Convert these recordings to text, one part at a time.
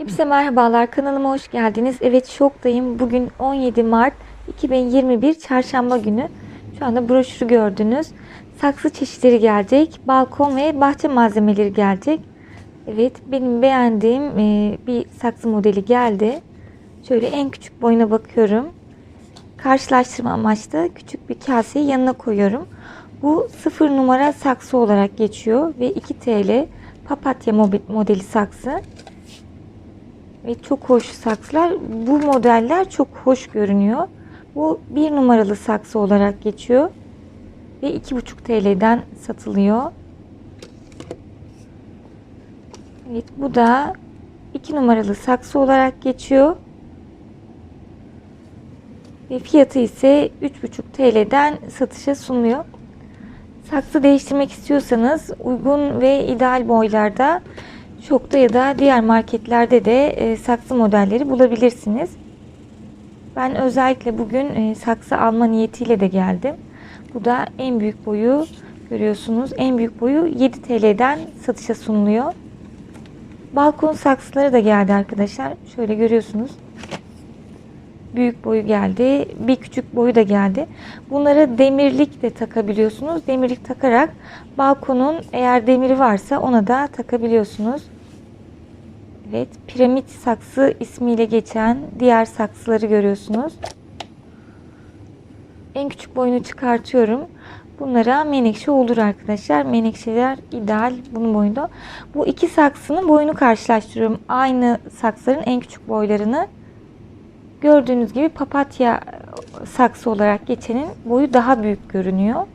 Hepsi merhabalar kanalıma hoş geldiniz. Evet şoktayım. Bugün 17 Mart 2021 Çarşamba günü. Şu anda broşürü gördünüz. Saksı çeşitleri gelecek. Balkon ve bahçe malzemeleri gelecek. Evet benim beğendiğim e, bir saksı modeli geldi. Şöyle en küçük boyuna bakıyorum. Karşılaştırma amaçlı küçük bir kaseyi yanına koyuyorum. Bu 0 numara saksı olarak geçiyor ve 2 TL papatya modeli saksı. Ve çok hoş saksılar. Bu modeller çok hoş görünüyor. Bu bir numaralı saksı olarak geçiyor. Ve 2,5 TL'den satılıyor. Evet bu da 2 numaralı saksı olarak geçiyor. Ve fiyatı ise 3,5 TL'den satışa sunuluyor. Saksı değiştirmek istiyorsanız uygun ve ideal boylarda Şokta ya da diğer marketlerde de e, saksı modelleri bulabilirsiniz. Ben özellikle bugün e, saksı alma niyetiyle de geldim. Bu da en büyük boyu görüyorsunuz. En büyük boyu 7 TL'den satışa sunuluyor. Balkon saksıları da geldi arkadaşlar. Şöyle görüyorsunuz. Büyük boyu geldi. Bir küçük boyu da geldi. Bunlara demirlik de takabiliyorsunuz. Demirlik takarak balkonun eğer demiri varsa ona da takabiliyorsunuz. Evet, piramit saksı ismiyle geçen diğer saksıları görüyorsunuz. En küçük boyunu çıkartıyorum. Bunlara menekşe olur arkadaşlar. Menekşeler ideal bunun boyunda. Bu iki saksının boyunu karşılaştırıyorum. Aynı saksıların en küçük boylarını. Gördüğünüz gibi papatya saksı olarak geçenin boyu daha büyük görünüyor.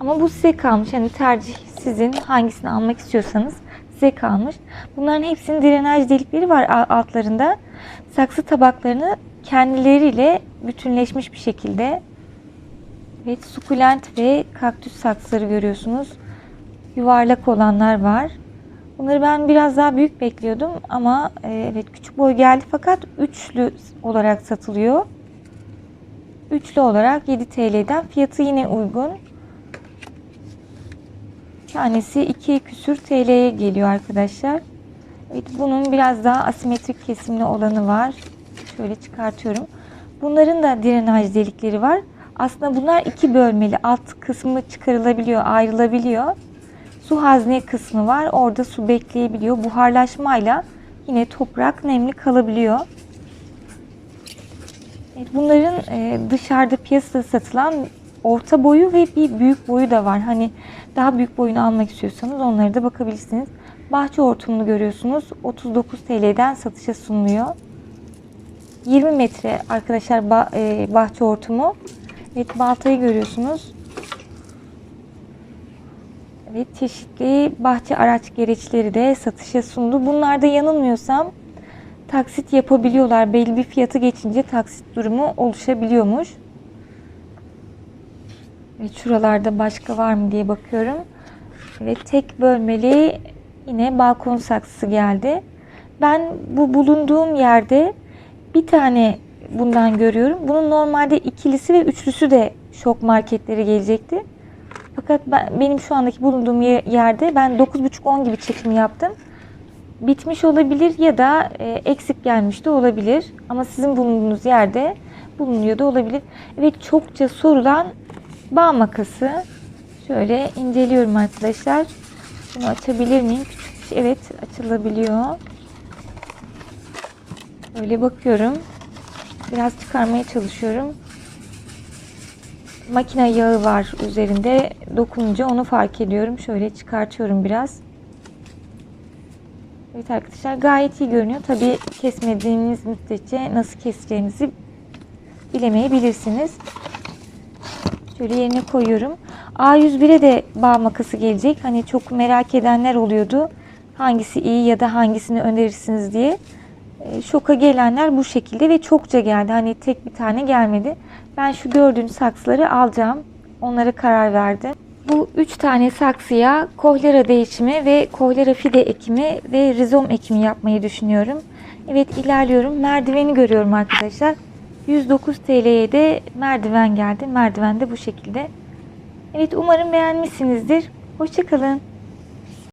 Ama bu size kalmış. Hani tercih sizin hangisini almak istiyorsanız size kalmış. Bunların hepsinin drenaj delikleri var altlarında. Saksı tabaklarını kendileriyle bütünleşmiş bir şekilde Evet, sukulent ve kaktüs saksıları görüyorsunuz. Yuvarlak olanlar var. Bunları ben biraz daha büyük bekliyordum ama e, evet küçük boy geldi fakat üçlü olarak satılıyor. Üçlü olarak 7 TL'den fiyatı yine uygun. Tanesi 2 küsür TL'ye geliyor arkadaşlar. Evet, bunun biraz daha asimetrik kesimli olanı var. Şöyle çıkartıyorum. Bunların da drenaj delikleri var. Aslında bunlar iki bölmeli. Alt kısmı çıkarılabiliyor, ayrılabiliyor. Su hazne kısmı var. Orada su bekleyebiliyor. Buharlaşmayla yine toprak nemli kalabiliyor. Bunların e, dışarıda piyasada satılan orta boyu ve bir büyük boyu da var. Hani daha büyük boyunu almak istiyorsanız onlara da bakabilirsiniz. Bahçe hortumunu görüyorsunuz. 39 TL'den satışa sunuluyor. 20 metre arkadaşlar e, bahçe hortumu. Evet baltayı görüyorsunuz. Evet çeşitli bahçe araç gereçleri de satışa sundu. Bunlarda yanılmıyorsam taksit yapabiliyorlar. Belli bir fiyatı geçince taksit durumu oluşabiliyormuş. Evet şuralarda başka var mı diye bakıyorum. Evet tek bölmeli yine balkon saksısı geldi. Ben bu bulunduğum yerde bir tane bundan görüyorum. Bunun normalde ikilisi ve üçlüsü de şok marketleri gelecekti. Fakat ben, benim şu andaki bulunduğum ye- yerde ben 9.30-10 gibi çekim yaptım. Bitmiş olabilir ya da e, eksik gelmiş de olabilir. Ama sizin bulunduğunuz yerde bulunuyor da olabilir. Evet çokça sorulan bağ makası. Şöyle inceliyorum arkadaşlar. Bunu açabilir miyim? Şey. Evet açılabiliyor. Böyle bakıyorum. Biraz çıkarmaya çalışıyorum. Makine yağı var üzerinde. Dokununca onu fark ediyorum. Şöyle çıkartıyorum biraz. Evet arkadaşlar gayet iyi görünüyor. Tabi kesmediğiniz müddetçe nasıl keseceğinizi bilemeyebilirsiniz. Şöyle yerine koyuyorum. A101'e de bağ makası gelecek. Hani çok merak edenler oluyordu. Hangisi iyi ya da hangisini önerirsiniz diye. E, Şoka gelenler bu şekilde ve çokça geldi. Hani tek bir tane gelmedi. Ben şu gördüğünüz saksıları alacağım. Onlara karar verdim. Bu üç tane saksıya kohlera değişimi ve kohlera fide ekimi ve rizom ekimi yapmayı düşünüyorum. Evet ilerliyorum. Merdiveni görüyorum arkadaşlar. 109 TL'ye de merdiven geldi. Merdiven de bu şekilde. Evet umarım beğenmişsinizdir. Hoşçakalın.